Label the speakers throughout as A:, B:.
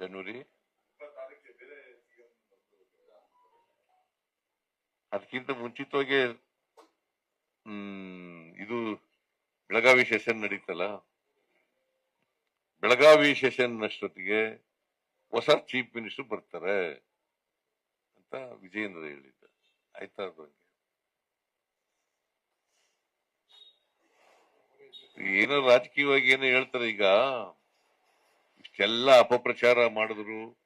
A: ಜನವರಿ ಅದಕ್ಕಿಂತ ಮುಂಚಿತವಾಗಿ, ಹ್ಮ್, ಇದು ಬೆಳಗಾವಿ ಸೆಷನ್ ನಡೀತಲ್ಲ? ಬೆಳಗಾವಿ ಸೆಷನ್ ಅಷ್ಟೊತ್ತಿಗೆ ಹೊಸ ಚೀಫ್ ಮಿನಿಸ್ಟರ್ ಬರ್ತಾರೆ ಅಂತ ವಿಜಯೇಂದ್ರ ಹೇಳಿದ್ದ. ಆಯ್ತಾ ಬಗ್ಗೆ? ಏನೋ ರಾಜಕೀಯವಾಗಿ ಏನೋ ಹೇಳ್ತಾರೆ ಈಗ. ಇಷ್ಟೆಲ್ಲ ಅಪಪ್ರಚಾರ ಮಾಡಿದ್ರು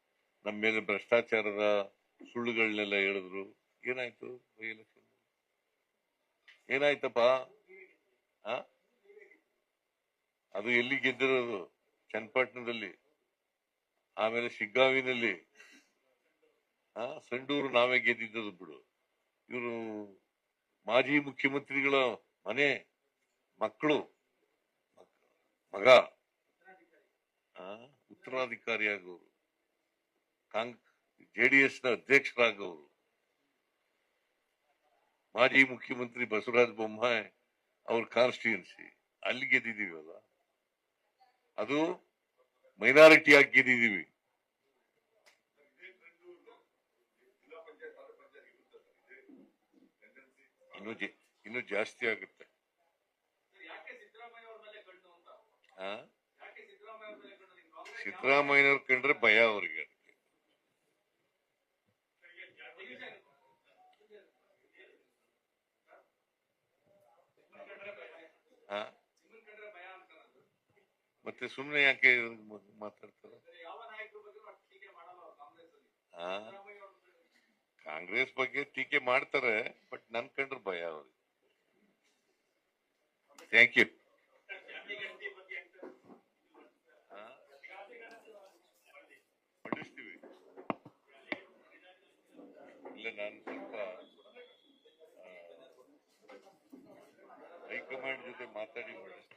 A: ನಮ್ಮ ಮೇಲೆ ಭ್ರಷ್ಟಾಚಾರದ ಸುಳ್ಳುಗಳನ್ನೆಲ್ಲ ಹೇಳಿದ್ರು. ಏನಾಯ್ತು? ಏನಾಯ್ತಪ್ಪ? ಅದು ಎಲ್ಲಿ ಗೆದ್ದಿರೋದು? ಚನ್ನಪಟ್ಟಣದಲ್ಲಿ. ಆಮೇಲೆ ಶಿಗ್ಗಾವಿನಲ್ಲಿ. ಆ? ಸಂಡೂರು ನಾವೇ ಗೆದ್ದಿದ್ದದ್ದು ಬಿಡು. ಇವರು ಮಾಜಿ ಮುಖ್ಯಮಂತ್ರಿಗಳ ಮನೆ ಮಕ್ಕಳು ಮಗ. ಆ, ಉತ್ತರಾಧಿಕಾರಿಯಾಗವರು ಜೆಡಿಎಸ್ನ ಅಧ್ಯಕ್ಷರಾಗವರು ಮಾಜಿ ಮುಖ್ಯಮಂತ್ರಿ ಬಸವರಾಜ ಬೊಮ್ಮಾಯಿ ಅವ್ರ ಕಾನ್ಸ್ಟಿಟ್ಯೂನ್ಸಿ ಅಲ್ಲಿ ಗೆದ್ದಿದೀವಲ್ಲ ಅದು ಮೈನಾರಿಟಿ ಆಗಿ ಗೆದ್ದಿದೀವಿ ಇನ್ನು ಇನ್ನು ಜಾಸ್ತಿ ಆಗುತ್ತೆ. ಆ? ಸಿದ್ದರಾಮಯ್ಯನವ್ರ ಕಂಡ್ರೆ ಭಯ ಅವರಿಗೆ ಅದಕ್ಕೆ? ಮತ್ತೆ ಸುಮ್ನೆ ಯಾಕೆ ಮಾತಾಡ್ತಾರೆ? ಕಾಂಗ್ರೆಸ್ ಬಗ್ಗೆ ಟೀಕೆ ಮಾಡ್ತಾರೆ, ಬಟ್ ನನ್ ಕಂಡ್ರೆ ಭಯ ಅವ್ರಿಗೆ ಥ್ಯಾಂಕ್ ಯು ಇಲ್ಲ ನಾನು ಸ್ವಲ್ಪ ಹೈಕಮಾಂಡ್ ಜೊತೆ ಮಾತಾಡಿ ಮಾಡಿಸ್ತೀನಿ